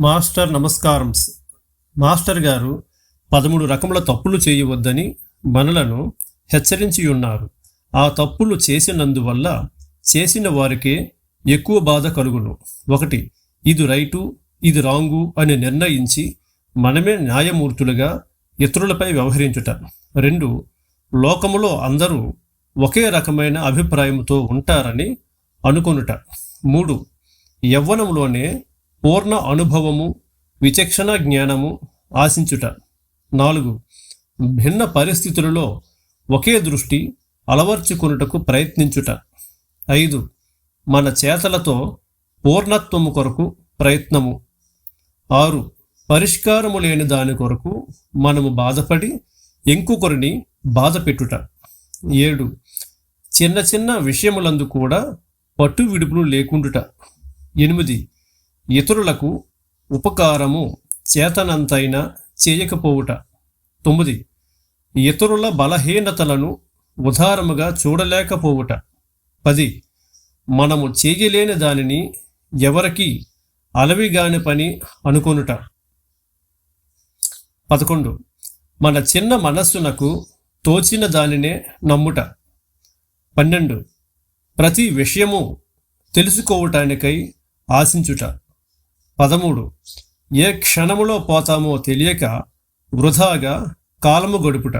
Master నమస్కారం master గారు పదమూడు రకముల తప్పులు చేయవద్దని మనలను హెచ్చరించి ఉన్నారు ఆ తప్పులు చేసినందువల్ల చేసిన వారికే ఎక్కువ బాధ కలుగును. ఒకటి ఇది రైటు ఇది రాంగు అని నిర్ణయించి మనమే న్యాయమూర్తులుగా ఇతరులపై వ్యవహరించుట. రెండు లోకములో అందరూ ఒకే రకమైన అభిప్రాయంతో ఉంటారని అనుకొనుట. మూడు యవ్వనంలోనే పూర్ణ అనుభవము విచక్షణ జ్ఞానము ఆశించుట. నాలుగు భిన్న పరిస్థితులలో ఒకే దృష్టి అలవర్చుకొనుటకు ప్రయత్నించుట. ఐదు మన చేతలతో పూర్ణత్వము కొరకు ప్రయత్నము. ఆరు పరిష్కారము లేని దాని కొరకు మనము బాధపడి ఇంకొకరిని బాధ పెట్టుట. ఏడు చిన్న చిన్న విషయములందు కూడా పట్టు విడుపులు లేకుండుట. ఎనిమిది ఇతరులకు ఉపకారము చేతనంతైనా చేయకపోవుట. తొమ్మిది. ఇతరుల బలహీనతలను ఉదారముగా చూడలేకపోవుట. పది. మనము చేయలేని దానిని ఎవరికి అలవిగాని పని అనుకొనుట. పదకొండు. మన చిన్న మనస్సునకు తోచిన దానినే నమ్ముట. పన్నెండు. ప్రతి విషయము తెలుసుకోవటానికై ఆశించుట. పదమూడు. ఏ క్షణములో పోతామో తెలియక వృధాగా కాలము గడుపుట.